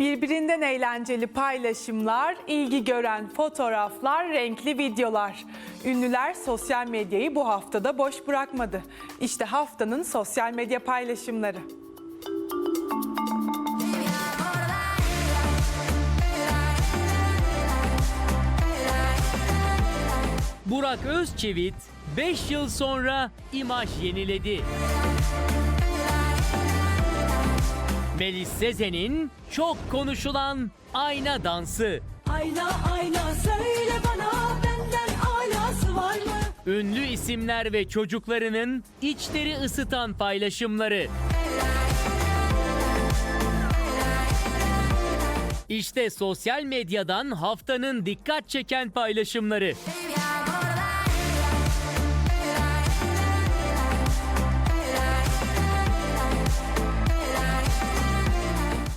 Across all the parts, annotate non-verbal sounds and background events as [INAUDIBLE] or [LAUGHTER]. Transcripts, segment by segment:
Birbirinden eğlenceli paylaşımlar, ilgi gören fotoğraflar, renkli videolar. Ünlüler sosyal medyayı bu haftada boş bırakmadı. İşte haftanın sosyal medya paylaşımları. Burak Özçivit 5 yıl sonra imaj yeniledi. Melis Sezen'in çok konuşulan ayna dansı. Ayna ayna söyle bana benden alası var mı? Ünlü isimler ve çocuklarının içleri ısıtan paylaşımları. İşte sosyal medyadan haftanın dikkat çeken paylaşımları.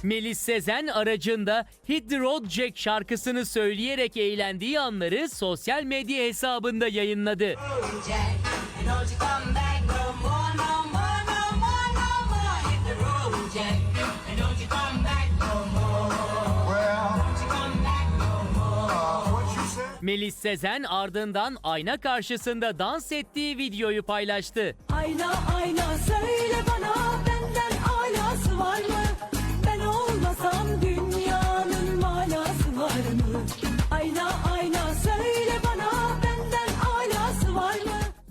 Melis Sezen aracında Hit the Road Jack şarkısını söyleyerek eğlendiği anları sosyal medya hesabında yayınladı. Melis Sezen ardından ayna karşısında dans ettiği videoyu paylaştı. Ayna ayna söyle bana benden alası var mı?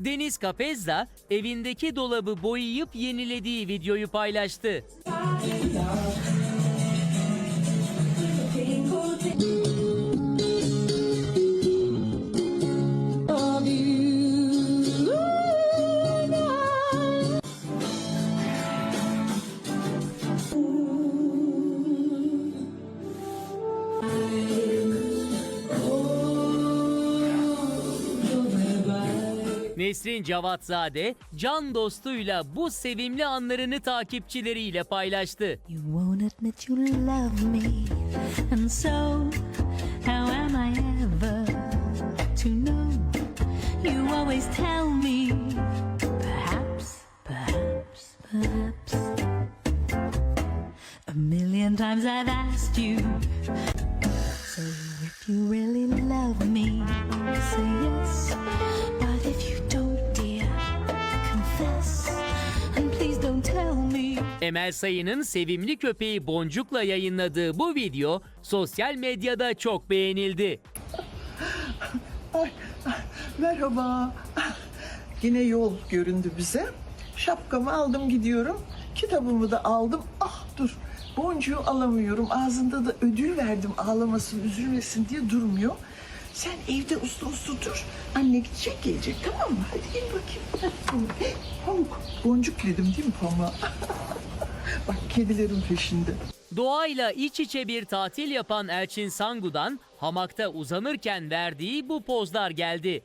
Deniz Kapezza evindeki dolabı boyayıp yenilediği videoyu paylaştı. Nesrin Cavatzade can dostuyla bu sevimli anlarını takipçileriyle paylaştı. A million times I've asked you, so if you really love me, say yes. Emel Sayın'ın sevimli köpeği Boncuk'la yayınladığı bu video sosyal medyada çok beğenildi. Merhaba. Yine yol göründü bize. Şapkamı aldım gidiyorum. Kitabımı da aldım. Ah dur. Boncuğu alamıyorum. Ağzında da ödül verdim ağlamasın, üzülmesin diye durmuyor. Sen evde uslu uslu dur. Anne gidecek gelecek tamam mı? Hadi gel bakayım. Boncuk dedim değil mi pamuğa? [LAUGHS] Bak kedilerin peşinde. Doğayla iç içe bir tatil yapan Elçin Sangu'dan hamakta uzanırken verdiği bu pozlar geldi.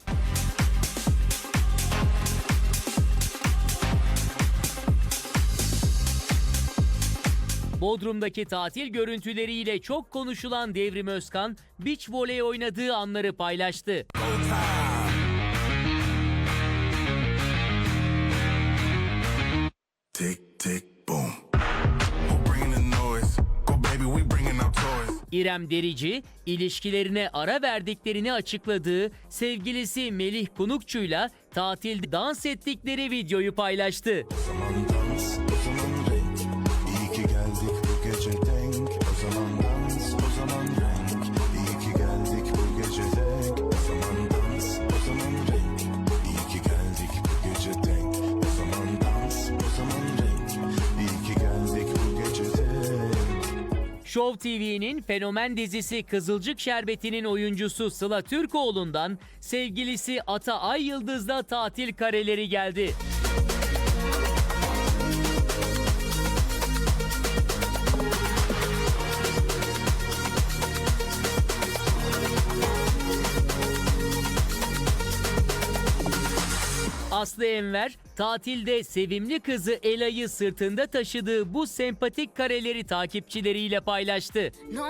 Bodrum'daki tatil görüntüleriyle çok konuşulan Devrim Özkan, beach voley oynadığı anları paylaştı. Tick, İrem Derici, ilişkilerine ara verdiklerini açıkladığı sevgilisi Melih Kunukçu'yla tatilde dans ettikleri videoyu paylaştı. O Show TV'nin fenomen dizisi Kızılcık Şerbeti'nin oyuncusu Sıla Türkoğlu'ndan sevgilisi Ata Ay Yıldız'da tatil kareleri geldi. Aslı Enver tatilde sevimli kızı Ela'yı sırtında taşıdığı bu sempatik kareleri takipçileriyle paylaştı. No,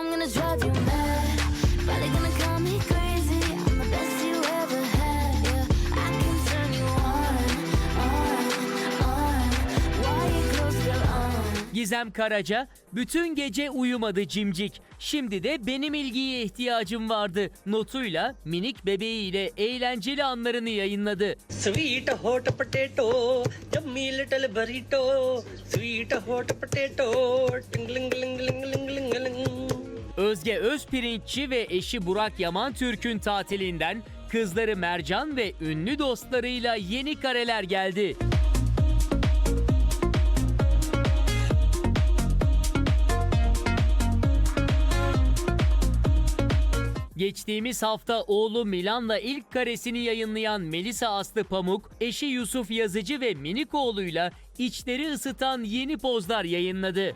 Gizem Karaca, bütün gece uyumadı cimcik. Şimdi de benim ilgiye ihtiyacım vardı notuyla minik bebeğiyle eğlenceli anlarını yayınladı. Sweet hot potato, yummy little burrito. Sweet hot potato, tingling ling ling ling ling ling. Özge Özpirinççi ve eşi Burak Yaman Türk'ün tatilinden kızları Mercan ve ünlü dostlarıyla yeni kareler geldi. Geçtiğimiz hafta oğlu Milan'la ilk karesini yayınlayan Melisa Aslı Pamuk, eşi Yusuf Yazıcı ve minik oğluyla içleri ısıtan yeni pozlar yayınladı.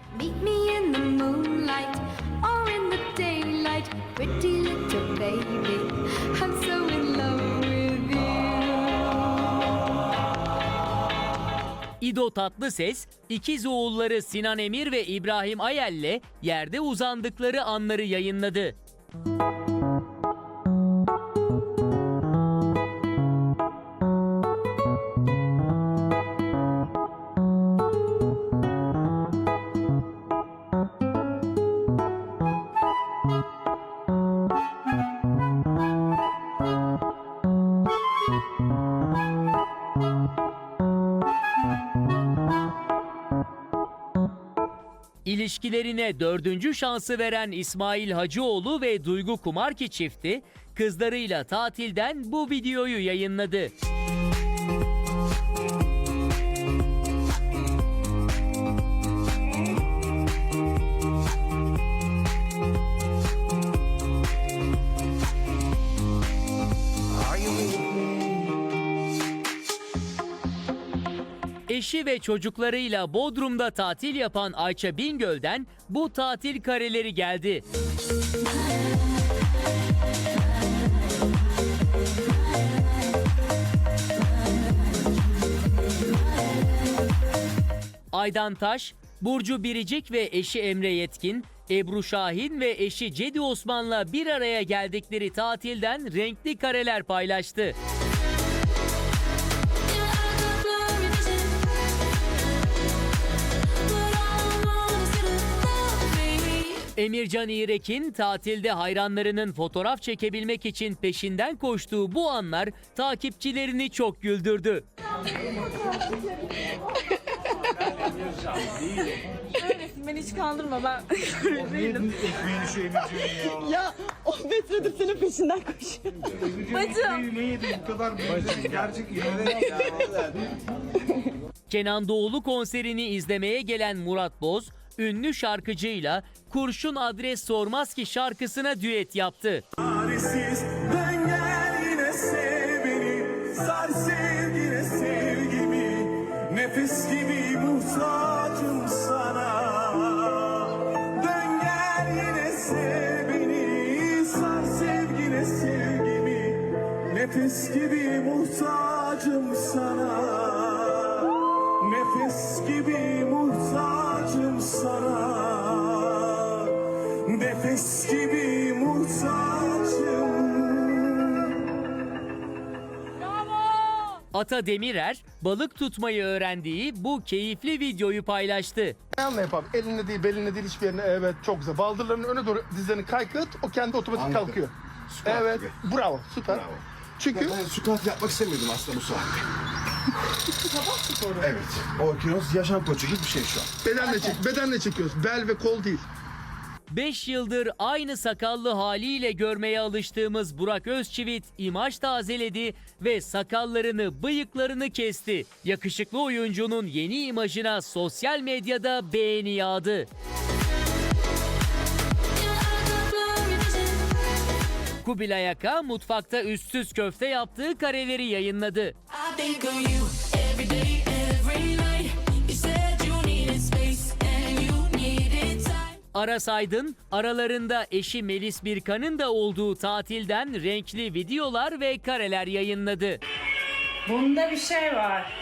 İdo Tatlıses, ikiz oğulları Sinan Emir ve İbrahim Ayel'le yerde uzandıkları anları yayınladı. İlişkilerine dördüncü şansı veren İsmail Hacıoğlu ve Duygu Kumarki çifti, kızlarıyla tatilden bu videoyu yayınladı. Eşi ve çocuklarıyla Bodrum'da tatil yapan Ayça Bingöl'den bu tatil kareleri geldi. Aydan Taş, Burcu Biricik ve eşi Emre Yetkin, Ebru Şahin ve eşi Cedi Osman'la bir araya geldikleri tatilden renkli kareler paylaştı. Emircan İğrek'in tatilde hayranlarının fotoğraf çekebilmek için peşinden koştuğu bu anlar takipçilerini çok güldürdü. Beni hiç kandırma ben [LAUGHS] Ya? [LAUGHS] 10 metredir senin peşinden koşuyorum. [LAUGHS] Kenan Doğulu konserini izlemeye gelen Murat Boz, ünlü şarkıcıyla Kurşun Adres Sormaz Ki şarkısına düet yaptı. Çaresiz ben gel yine sev beni Sar sevgine sevgimi Nefes gibi muhtacım sana Dön gel yine sev beni Sar sevgine sevgimi Nefes gibi muhtacım sana Nefes gibi muhtacım sana Nefes gibi muhtacım Ata Demirer, balık tutmayı öğrendiği bu keyifli videoyu paylaştı. Ayağınla yap abi. Elinle değil, belinle değil hiçbir yerine. Evet çok güzel. Baldırlarının öne doğru dizlerini kaykıt. O kendi otomatik Anladım. kalkıyor. Squat evet. gibi. Bravo. Süper. Bravo. Çünkü Ben squat yapmak istemiyordum aslında bu saatte. Evet. O kiloz yaşam koçu gibi bir şey şu an. bedenle çek, bedenle çekiyoruz. Bel ve kol değil. 5 yıldır aynı sakallı haliyle görmeye alıştığımız Burak Özçivit imaj tazeledi ve sakallarını, bıyıklarını kesti. Yakışıklı oyuncunun yeni imajına sosyal medyada beğeni yağdı. Kubilay Aka mutfakta üstsüz köfte yaptığı kareleri yayınladı. Aras Aydın aralarında eşi Melis Birkan'ın da olduğu tatilden renkli videolar ve kareler yayınladı. Bunda bir şey var.